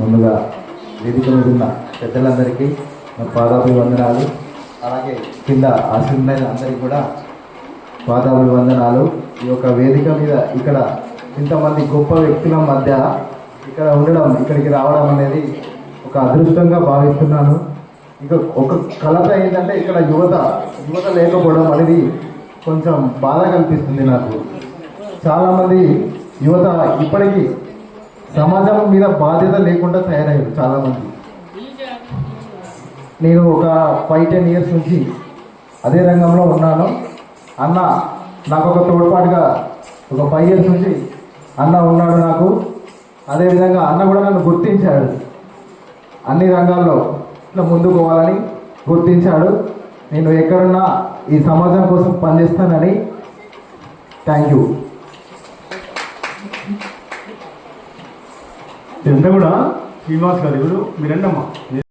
ముందుగా వేదిక మీద ఉన్న పెద్దలందరికీ నా పాదాభివందనాలు అలాగే కింద ఆశ్రమైన అందరికీ కూడా పాదాభివందనాలు ఈ యొక్క వేదిక మీద ఇక్కడ ఇంతమంది గొప్ప వ్యక్తుల మధ్య ఇక్కడ ఉండడం ఇక్కడికి రావడం అనేది ఒక అదృష్టంగా భావిస్తున్నాను. ఇక ఒక కలత ఏంటంటే ఇక్కడ యువత యువత లేకపోవడం అనేది కొంచెం బాధ కల్పిస్తుంది నాకు. చాలామంది యువత ఇప్పటికీ సమాజం మీద బాధ్యత లేకుండా తయారయ్యారు చాలామంది. నేను ఒక ఫైవ్ టెన్ ఇయర్స్ నుంచి అదే రంగంలో ఉన్నాను. అన్న నాకు ఒక తోడ్పాటుగా ఒక ఫైవ్ ఇయర్స్ నుంచి అన్న ఉన్నాడు నాకు. అదేవిధంగా అన్న కూడా నన్ను గుర్తించాడు. అన్ని రంగాల్లో ఇట్లా ముందుకు పోవాలని గుర్తించాడు. నేను ఎక్కడున్నా ఈ సమాజం కోసం పనిచేస్తానని థ్యాంక్ యూ ఇదంతా కూడా శ్రీనివాస్ గారు ఎవరు మీరండమ్మా.